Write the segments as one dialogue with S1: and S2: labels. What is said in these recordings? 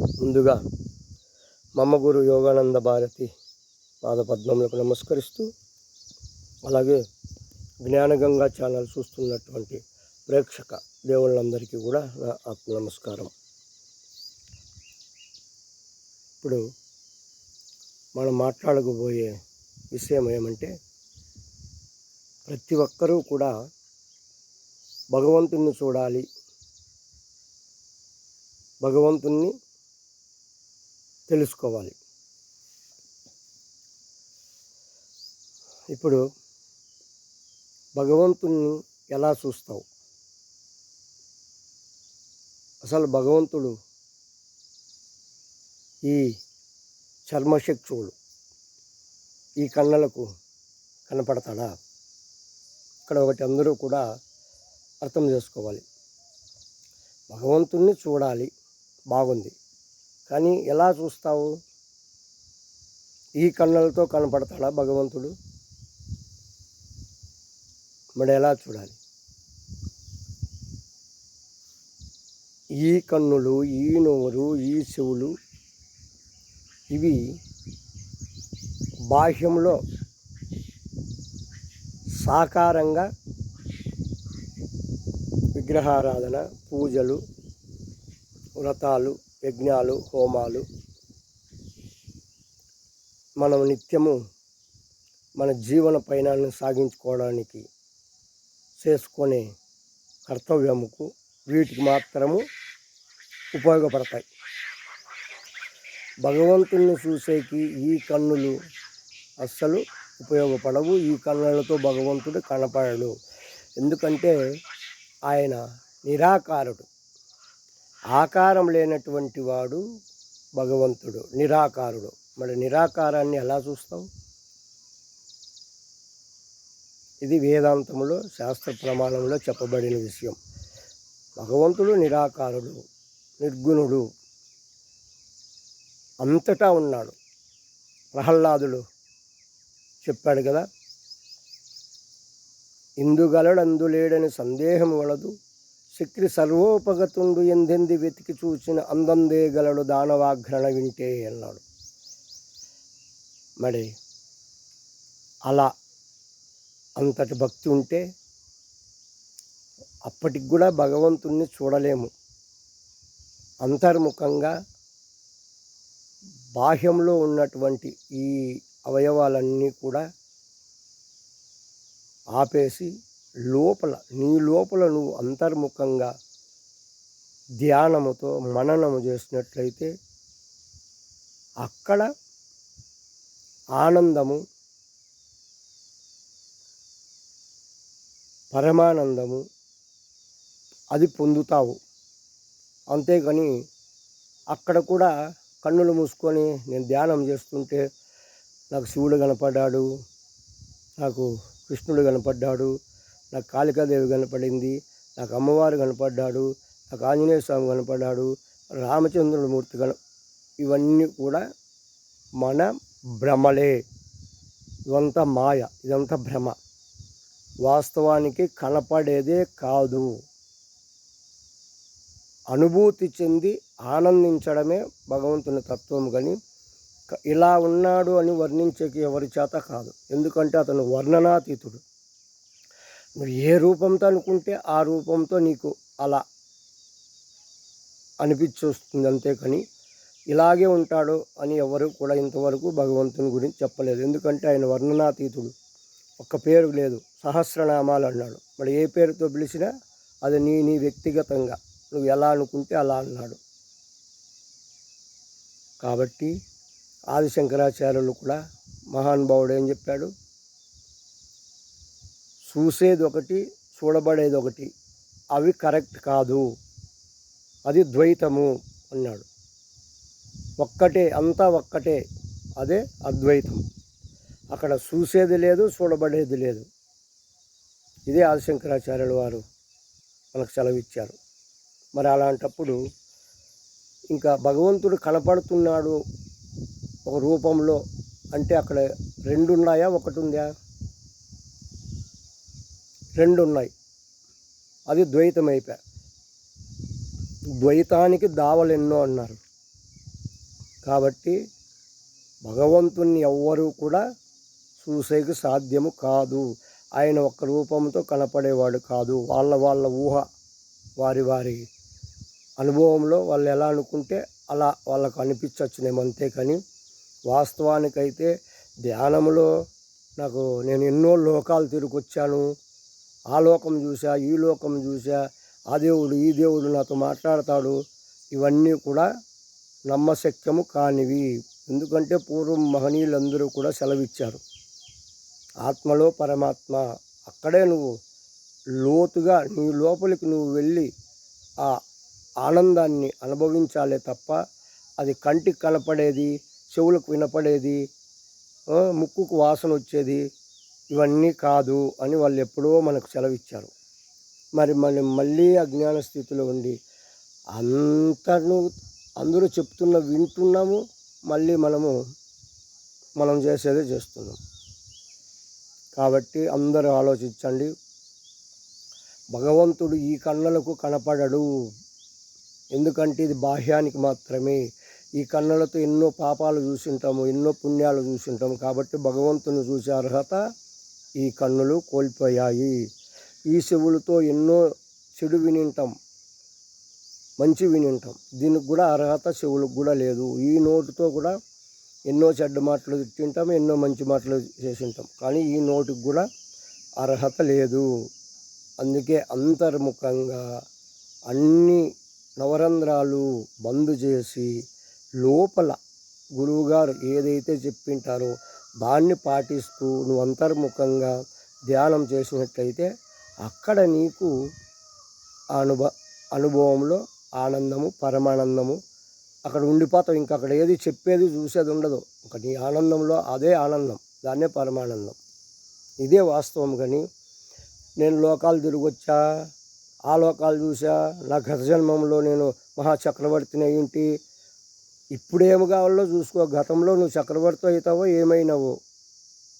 S1: ముందుగా మమ్మగురు యోగానంద భారతి పాదపద్మములకు నమస్కరిస్తూ అలాగే జ్ఞానగంగా ఛానల్ చూస్తున్నటువంటి ప్రేక్షక దేవుళ్ళందరికీ కూడా నా ఆత్మ నమస్కారం. ఇప్పుడు మనం మాట్లాడకపోయే విషయం ఏమంటే ప్రతి ఒక్కరూ కూడా భగవంతుణ్ణి చూడాలి. భగవంతుణ్ణి తెలుసుకోవాలి. ఇప్పుడు భగవంతుని ఎలా చూస్తావు? అసలు భగవంతుడు ఈ చర్మశక్తువులు ఈ కన్నులకు కనపడతాడా? ఇక్కడ ఒకటి అందరూ కూడా అర్థం చేసుకోవాలి. భగవంతుణ్ణి చూడాలి. బాగుంది. కానీ ఎలా చూస్తావు? ఈ కన్నులతో కనపడతాడా భగవంతుడు? మరి ఎలా చూడాలి? ఈ కన్నులు ఈ నోరు ఈ చెవులు ఇవి బాహ్యంలో సాకారంగా విగ్రహారాధన పూజలు వ్రతాలు యజ్ఞాలు హోమాలు. మనం నిత్యము మన జీవన పయనాన్ని సాగించుకోవడానికి చేసుకునే కర్తవ్యముకు వీటికి మాత్రము ఉపయోగపడతాయి. భగవంతుని చూసేకి ఈ కన్నులు అస్సలు ఉపయోగపడవు. ఈ కన్నులతో భగవంతుడు కనపడడు. ఎందుకంటే ఆయన నిరాకారుడు. ఆకారం లేనటువంటి వాడు భగవంతుడు నిరాకారుడు. మరి నిరాకారాన్ని ఎలా చూస్తావు? ఇది వేదాంతంలో శాస్త్ర ప్రమాణంలో చెప్పబడిన విషయం. భగవంతుడు నిరాకారుడు నిర్గుణుడు అంతటా ఉన్నాడు. ప్రహ్లాదుడు చెప్పాడు కదా ఇందుగలడందులేడని సందేహం వలదు. శక్తి సర్వోపగతుండు ఎందెంది వెతికి చూసిన అందందే గలడు దానవాఘ్రణ వింటే అన్నాడు. మరి అలా అంతటి భక్తి ఉంటే అప్పటికి కూడా భగవంతుణ్ణి చూడలేము. అంతర్ముఖంగా బాహ్యంలో ఉన్నటువంటి ఈ అవయవాలన్నీ కూడా ఆపేసి లోపల నీ లోపల నువ్వు అంతర్ముఖంగా ధ్యానముతో మననము చేసినట్లయితే అక్కడ ఆనందము పరమానందము అది పొందుతావు. అంతేకాని అక్కడ కూడా కన్నులు మూసుకొని నేను ధ్యానం చేస్తుంటే నాకు శివుడు కనపడ్డాడు నాకు కృష్ణుడు కనపడ్డాడు నాకు కాళికాదేవి కనపడింది నాకు అమ్మవారు కనపడ్డాడు నాకు ఆంజనేయ స్వామి కనపడ్డాడు రామచంద్రుడి మూర్తి కన ఇవన్నీ కూడా మన భ్రమలే. ఇదంతా మాయ ఇదంతా భ్రమ. వాస్తవానికి కనపడేదే కాదు. అనుభూతి చెంది ఆనందించడమే భగవంతుని తత్వం కానీ ఇలా ఉన్నాడు అని వర్ణించేకి ఎవరి చేత కాదు. ఎందుకంటే అతను వర్ణనాతీతుడు. నువ్వు ఏ రూపంతో అనుకుంటే ఆ రూపంతో నీకు అలా అనిపించొస్తుంది అంతేకాని ఇలాగే ఉంటాడు అని ఎవరు కూడా ఇంతవరకు భగవంతుని గురించి చెప్పలేదు. ఎందుకంటే ఆయన వర్ణనాతీతుడు. ఒక్క పేరు లేదు. సహస్రనామాలు అన్నాడు. మరి ఏ పేరుతో పిలిచినా అది నీ నీ వ్యక్తిగతంగా. నువ్వు ఎలా అనుకుంటే అలా అన్నాడు. కాబట్టి ఆది శంకరాచార్యులు కూడా మహానుభావుడు ఏం చెప్పాడు? చూసేది ఒకటి చూడబడేది ఒకటి అవి కరెక్ట్ కాదు. అది ద్వైతము అన్నాడు. ఒక్కటే అంతా ఒక్కటే. అదే అద్వైతం అక్కడ చూసేది లేదు చూడబడేది లేదు. ఇదే ఆదిశంకరాచార్యుల వారు మనకు సెలవిచ్చారు. మరి అలాంటప్పుడు ఇంకా భగవంతుడు కనపడుతున్నాడు ఒక రూపంలో. అంటే అక్కడ రెండు ఉన్నాయా ఒకటి ఉందా రెండు ఉన్నాయి అది ద్వైతం అయిపోయా ద్వైతానికి దావలు ఎన్నో అన్నారు. కాబట్టి భగవంతుణ్ణి ఎవ్వరూ కూడా చూసేకి సాధ్యము కాదు. ఆయన ఒక్క రూపంతో కనపడేవాడు కాదు. వాళ్ళ వాళ్ళ ఊహ వారి వారి అనుభవంలో వాళ్ళు ఎలా అనుకుంటే అలా వాళ్ళకు అనిపించవచ్చునేమో అంతే కానీ వాస్తవానికైతే ధ్యానంలో నాకు నేను ఎన్నో లోకాలు తిరిగి వచ్చాను ఆ లోకం చూసా ఈ లోకం చూసా ఆ దేవుడు ఈ దేవుడు నాతో మాట్లాడతాడు. ఇవన్నీ కూడా నమ్మశక్యము కానివి. ఎందుకంటే పూర్వం మహనీయులందరూ కూడా సెలవిచ్చారు. ఆత్మలో పరమాత్మ. అక్కడే నువ్వు లోతుగా నీ లోపలికి నువ్వు వెళ్ళి ఆ ఆనందాన్ని అనుభవించాలే తప్ప అది కంటికి కనపడేది చెవులకు వినపడేది ముక్కుకు వాసన వచ్చేది ఇవన్నీ కాదు అని వాళ్ళు ఎప్పుడో మనకు సెలవిచ్చారు. మరి మనం మళ్ళీ అజ్ఞాన స్థితిలో ఉండి అంతను అందరూ చెప్తున్న వింటున్నాము మళ్ళీ మనము మనం చేసేదే చేస్తున్నాం. కాబట్టి అందరూ ఆలోచించండి. భగవంతుడు ఈ కన్నులకు కనపడడు. ఎందుకంటే ఇది బాహ్యానికి మాత్రమే. ఈ కన్నులతో ఎన్నో పాపాలు చూసింటాము ఎన్నో పుణ్యాలు చూసింటాము. కాబట్టి భగవంతుని చూసే అర్హత ఈ కన్నులు కోల్పోయాయి. ఈ చెవులతో ఎన్నో చెడు వినింటాం మంచి వినింటాం. దీనికి కూడా అర్హత చెవులకు కూడా లేదు. ఈ నోటితో కూడా ఎన్నో చెడ్డ మాటలు తింటాం ఎన్నో మంచి మాటలు చేసింటాం. కానీ ఈ నోటికి కూడా అర్హత లేదు. అందుకే అంతర్ముఖంగా అన్ని నవరంధ్రాలు బంద్ చేసి లోపల గురువుగారు ఏదైతే చెప్పింటారో దాన్ని పాటిస్తూ నువ్వు అంతర్ముఖంగా ధ్యానం చేసినట్లయితే అక్కడ నీకు ఆ అనుభ అనుభవంలో ఆనందము పరమానందము అక్కడ ఉండిపోతావు. ఇంకా అక్కడ ఏది చెప్పేది చూసేది ఉండదు. ఒక నీ ఆనందంలో అదే ఆనందం దాన్నే పరమానందం. ఇదే వాస్తవం కానీ నేను లోకాలు తిరిగొచ్చా? ఆ లోకాలు చూసా నా గత జన్మంలో నేను మహాచక్రవర్తిని ఏంటి ఇప్పుడేమి కావాలో చూసుకో. గతంలో నువ్వు చక్రవర్తి అవుతావో ఏమైనావో.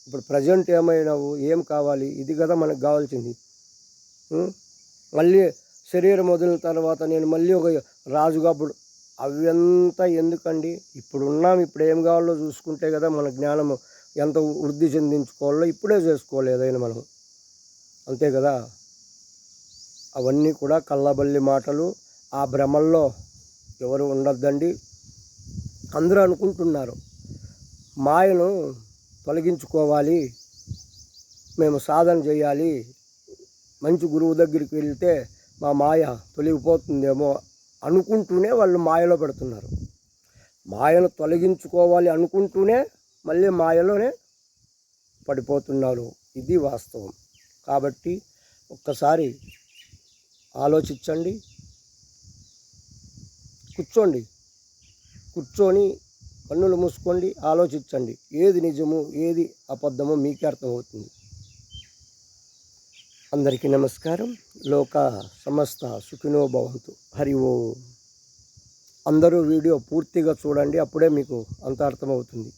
S1: ఇప్పుడు ప్రజెంట్ ఏమైనావు ఏం కావాలి? ఇది కదా మనకు కావాల్సింది. మళ్ళీ శరీరం వదిలిన తర్వాత నేను మళ్ళీ ఒక రాజుగా ఇప్పుడు అవంతా ఎందుకండి? ఇప్పుడు ఉన్నాం ఇప్పుడు ఏం కావాలో చూసుకుంటే కదా మన జ్ఞానము ఎంత వృద్ధి చెందించుకోవాలో ఇప్పుడే చేసుకోవాలి ఏదైనా మనం అంతే కదా? అవన్నీ కూడా కళ్ళబల్లి మాటలు. ఆ భ్రమల్లో ఎవరు ఉండొద్దండి. అందరూ అనుకుంటున్నారు. మాయను తొలగించుకోవాలి. మేము సాధన చేయాలి. మంచి గురువు దగ్గరికి వెళ్తే మా మాయ తొలగిపోతుందేమో అనుకుంటూనే వాళ్ళు మాయలో పెడుతున్నారు. మాయను తొలగించుకోవాలి అనుకుంటూనే మళ్ళీ మాయలోనే పడిపోతున్నారు. ఇది వాస్తవం. కాబట్టి ఒక్కసారి ఆలోచించండి. కూర్చోండి. కూర్చొని కన్నులు మూసుకోండి ఆలోచించండి. ఏది నిజము ఏది అబద్ధమో మీకే అర్థమవుతుంది. అందరికీ నమస్కారం. లోక సమస్త సుఖినో భవంతు. హరి ఓ. అందరూ వీడియో పూర్తిగా చూడండి అప్పుడే మీకు అంత అర్థమవుతుంది.